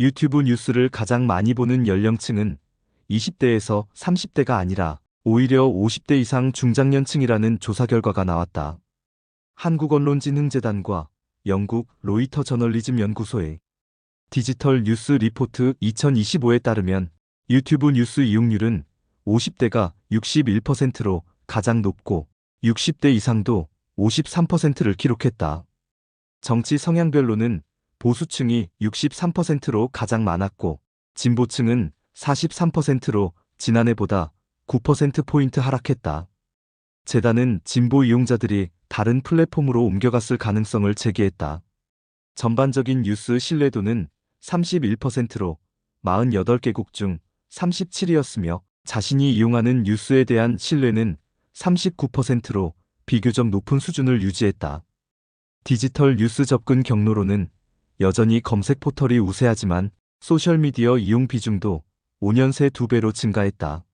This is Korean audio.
유튜브 뉴스를 가장 많이 보는 연령층은 20대에서 30대가 아니라 오히려 50대 이상 중장년층이라는 조사 결과가 나왔다. 한국언론진흥재단과 영국 로이터 저널리즘 연구소의 디지털 뉴스 리포트 2025에 따르면 유튜브 뉴스 이용률은 50대가 61%로 가장 높고 60대 이상도 53%를 기록했다. 정치 성향별로는 보수층이 63%로 가장 많았고 진보층은 43%로 지난해보다 9%포인트 하락했다. 재단은 진보 이용자들이 다른 플랫폼으로 옮겨갔을 가능성을 제기했다. 전반적인 뉴스 신뢰도는 31%로 48개국 중 37위였으며 자신이 이용하는 뉴스에 대한 신뢰는 39%로 비교적 높은 수준을 유지했다. 디지털 뉴스 접근 경로로는 여전히 검색 포털이 우세하지만 소셜미디어 이용 비중도 5년 새 2배로 증가했다.